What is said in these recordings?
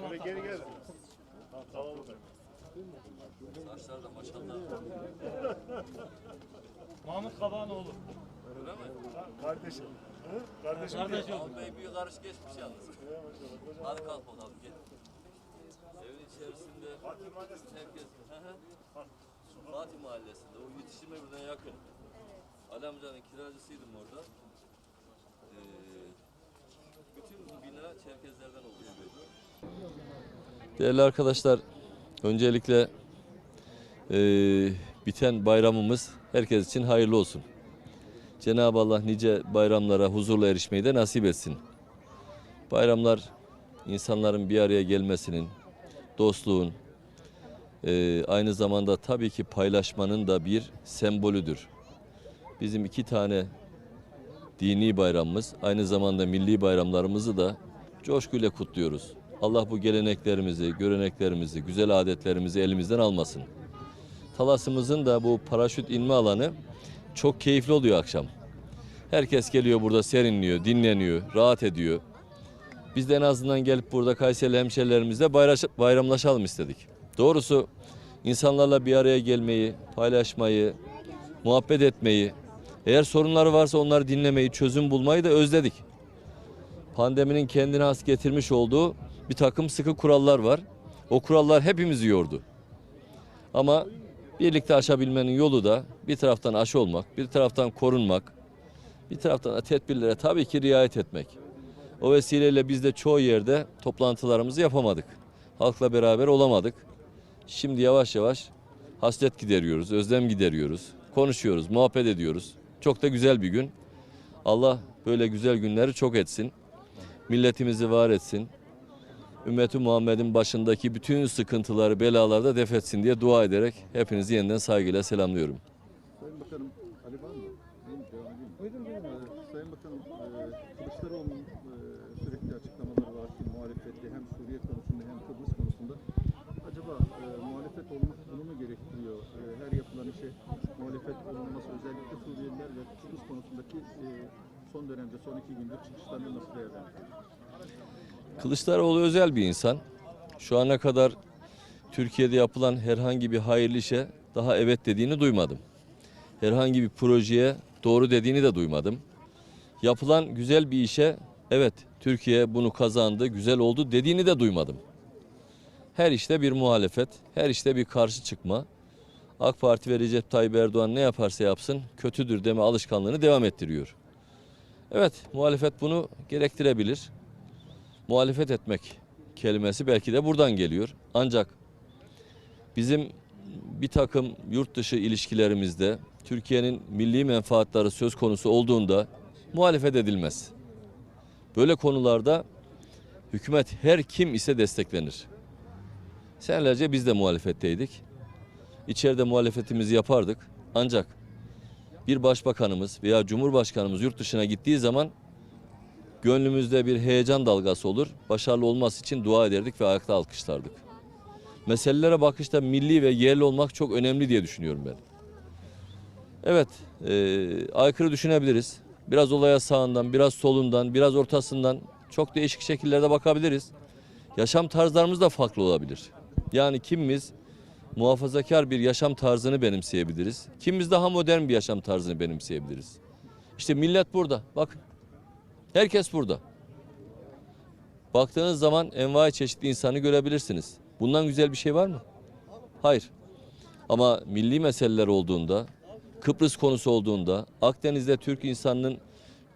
gençler. Böyle geri gel. Tamam? Saçlar da maşallah. Mahmut Kabağanoğlu. Öyle mi? Kardeşim. Hı? Kardeşim. Kardeş oldu. Bey bir karış geçmiş yalnız. Hadi kalk bakalım gel. Evin içerisinde herkes... Hı hı. Fatih Mahallesi'nde. O yetişim evinden yakın. Ali amcanın kiracısıydım orada. Ee, bütün bina Çerkezlerden oluşuyordu. Değerli arkadaşlar, öncelikle eee, biten bayramımız herkes için hayırlı olsun. Cenab-ı Allah nice bayramlara huzurla erişmeyi de nasip etsin. Bayramlar insanların bir araya gelmesinin, dostluğun, eee, aynı zamanda tabii ki paylaşmanın da bir sembolüdür. Bizim iki tane dini bayramımız, aynı zamanda milli bayramlarımızı da coşkuyla kutluyoruz. Allah bu geleneklerimizi, göreneklerimizi, güzel adetlerimizi elimizden almasın. Talasımızın da bu paraşüt inme alanı çok keyifli oluyor akşam. Herkes geliyor burada serinliyor, dinleniyor, rahat ediyor. Biz de en azından gelip burada Kayseri hemşerilerimizle bayramlaşalım istedik. Doğrusu insanlarla bir araya gelmeyi, paylaşmayı, muhabbet etmeyi, eğer sorunları varsa onları dinlemeyi, çözüm bulmayı da özledik. Pandeminin kendine has getirmiş olduğu bir takım sıkı kurallar var. O kurallar hepimizi yordu. Ama birlikte aşabilmenin yolu da bir taraftan aşı olmak, bir taraftan korunmak, bir taraftan da tedbirlere tabii ki riayet etmek. O vesileyle biz de çoğu yerde toplantılarımızı yapamadık. Halkla beraber olamadık. Şimdi yavaş yavaş hasret gideriyoruz, özlem gideriyoruz, konuşuyoruz, muhabbet ediyoruz. Çok da güzel bir gün. Allah böyle güzel günleri çok etsin. Milletimizi var etsin. Ümmeti Muhammed'in başındaki bütün sıkıntıları, belaları da def etsin diye dua ederek hepinizi yeniden saygıyla selamlıyorum. Sayın Bakanım, Ali var mı? Buyurun, buyurun. Sayın Bakanım, e, Kılıçdaroğlu'nun e, sürekli açıklamaları var ki muhalefette hem Suriye konusunda hem Kıbrıs konusunda. Acaba e, muhalefet olmak bunu mu gerektiriyor? E, her yapılan işe muhalefet olunması özellikle Suriyeliler ve Kıbrıs konusundaki e, son dönemde, son iki gündür çıkışlarını nasıl değerlendiriyor? Kılıçdaroğlu özel bir insan. Şu ana kadar Türkiye'de yapılan herhangi bir hayırlı işe daha evet dediğini duymadım. Herhangi bir projeye doğru dediğini de duymadım. Yapılan güzel bir işe evet Türkiye bunu kazandı, güzel oldu dediğini de duymadım. Her işte bir muhalefet, her işte bir karşı çıkma. AK Parti ve Recep Tayyip Erdoğan ne yaparsa yapsın kötüdür deme alışkanlığını devam ettiriyor. Evet muhalefet bunu gerektirebilir muhalefet etmek kelimesi belki de buradan geliyor. Ancak bizim bir takım yurt dışı ilişkilerimizde Türkiye'nin milli menfaatları söz konusu olduğunda muhalefet edilmez. Böyle konularda hükümet her kim ise desteklenir. Senelerce biz de muhalefetteydik. İçeride muhalefetimizi yapardık. Ancak bir başbakanımız veya cumhurbaşkanımız yurt dışına gittiği zaman gönlümüzde bir heyecan dalgası olur. Başarılı olması için dua ederdik ve ayakta alkışlardık. Meselelere bakışta milli ve yerli olmak çok önemli diye düşünüyorum ben. Evet, e, aykırı düşünebiliriz. Biraz olaya sağından, biraz solundan, biraz ortasından çok değişik şekillerde bakabiliriz. Yaşam tarzlarımız da farklı olabilir. Yani kimimiz muhafazakar bir yaşam tarzını benimseyebiliriz. Kimimiz daha modern bir yaşam tarzını benimseyebiliriz. İşte millet burada. Bakın. Herkes burada. Baktığınız zaman envai çeşitli insanı görebilirsiniz. Bundan güzel bir şey var mı? Hayır. Ama milli meseleler olduğunda, Kıbrıs konusu olduğunda, Akdeniz'de Türk insanının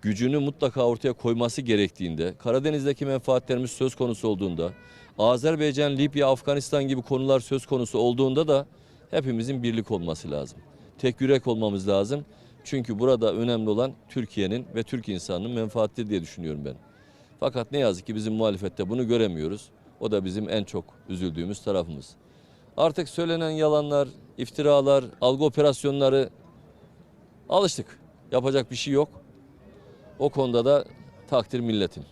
gücünü mutlaka ortaya koyması gerektiğinde, Karadeniz'deki menfaatlerimiz söz konusu olduğunda, Azerbaycan, Libya, Afganistan gibi konular söz konusu olduğunda da hepimizin birlik olması lazım. Tek yürek olmamız lazım. Çünkü burada önemli olan Türkiye'nin ve Türk insanının menfaati diye düşünüyorum ben. Fakat ne yazık ki bizim muhalefette bunu göremiyoruz. O da bizim en çok üzüldüğümüz tarafımız. Artık söylenen yalanlar, iftiralar, algı operasyonları alıştık. Yapacak bir şey yok. O konuda da takdir milletin.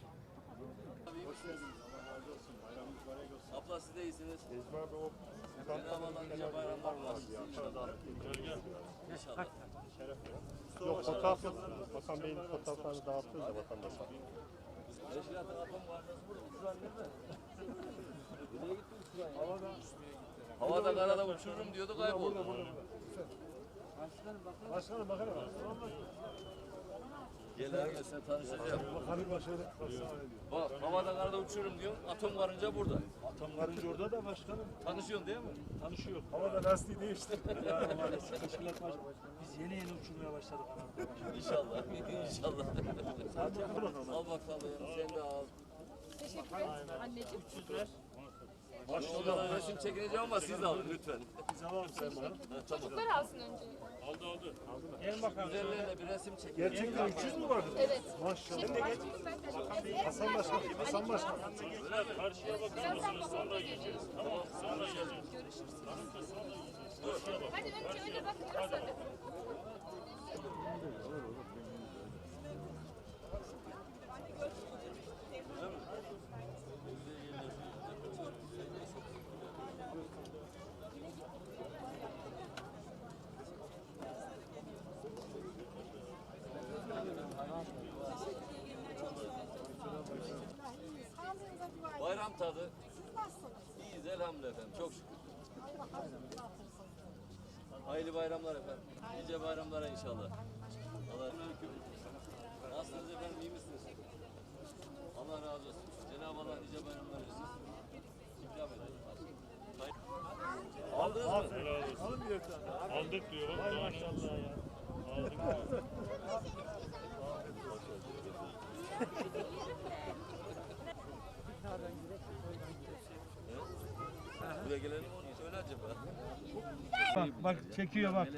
Abla siz de iyisiniz. Bayramlar. İnşallah. Yok fotoğraf yok. Bakan Bey'in fotoğraflarını dağıtıyoruz da vatandaşa. Teşkilatın atom varlığısı burada. Uçuran nerede? Nereye gitti uçuran ya? Havada. Havada karada uçururum diyordu kayboldu. Burada burada. Başkanım bakalım. Gel abi sen tanışacağım. Ne diyor. Bak havada karada uçururum diyorsun. Atom karınca burada. Atom karınca orada da başkanım. Tanışıyorsun değil mi? Tanışıyor. Havada lastiği değişti. Teşkilat var. Biz yeni yeni uçurmaya başladık. İnşallah. İnşallah. al bakalım. Sen de al. Teşekkür ederim anneciğim. Başkanım resim çekileceğim ama siz de alın lütfen. Biz alalım Sayın Bakanım. Çocuklar alsın önce. Gel bakalım. Üzerlerine bir resim çekin. Gerçekten 300 mü vardı? Evet. Maşallah. Şimdi de. Hasan Başkan. Hasan Başkan. Birazdan babamla geliyoruz. Tamam. Görüşürüz. Hadi önce öyle bakıyoruz hadi. Bayram tadı. İyiyiz elhamdülillah efendim. Çok şükür. Hayırlı bayramlar efendim. Nice bayramlara inşallah. Allah şükür. Nasılsınız efendim? iyi misiniz? Allah razı olsun. Cenab-ı Allah nice bayramlar versin. İkram edelim. Hayır. Aldınız mı? Alın bir tane. Aldık diyor. Vay maşallah ya. Aldık diyor. Buraya gelelim söyle acaba. Bak bak çekiyor bak.